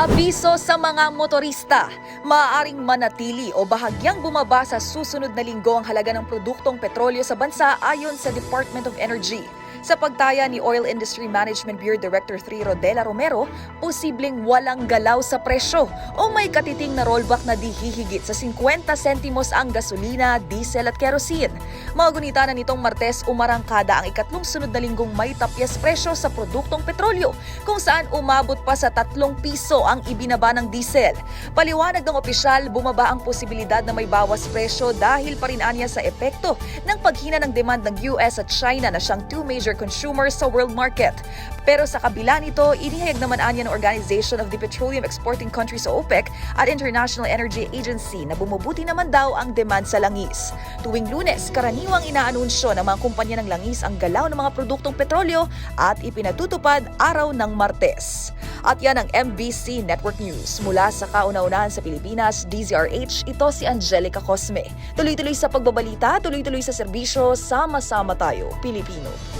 Abiso sa mga motorista, maaaring manatili o bahagyang bumaba sa susunod na linggo ang halaga ng produktong petrolyo sa bansa ayon sa Department of Energy. Sa pagtaya ni Oil Industry Management Bureau Director 3 Rodela Romero, posibleng walang galaw sa presyo o may katiting na rollback na di hihigit sa 50 sentimos ang gasolina, diesel at kerosene. Magunita na nitong Martes umarangkada ang ikatlong sunod na linggong may tapyas presyo sa produktong petrolyo kung saan umabot pa sa 3 piso ang ibinaba ng diesel. Paliwanag ng opisyal, bumaba ang posibilidad na may bawas presyo dahil pa rin anya sa epekto ng paghina ng demand ng US at China na siyang two major consumers sa world market. Pero sa kabila nito, inihayag naman anya ng Organization of the Petroleum Exporting Countries o OPEC at International Energy Agency na bumubuti naman daw ang demand sa langis. Tuwing lunes, karaniwang inaanunsyo ng mga kumpanya ng langis ang galaw ng mga produktong petrolyo at ipinatutupad araw ng Martes. At yan ang MBC Network News. Mula sa kauna-unahan sa Pilipinas, DZRH, ito si Angelica Cosme. Tuloy-tuloy sa pagbabalita, tuloy-tuloy sa serbisyo, sama-sama tayo, Pilipino.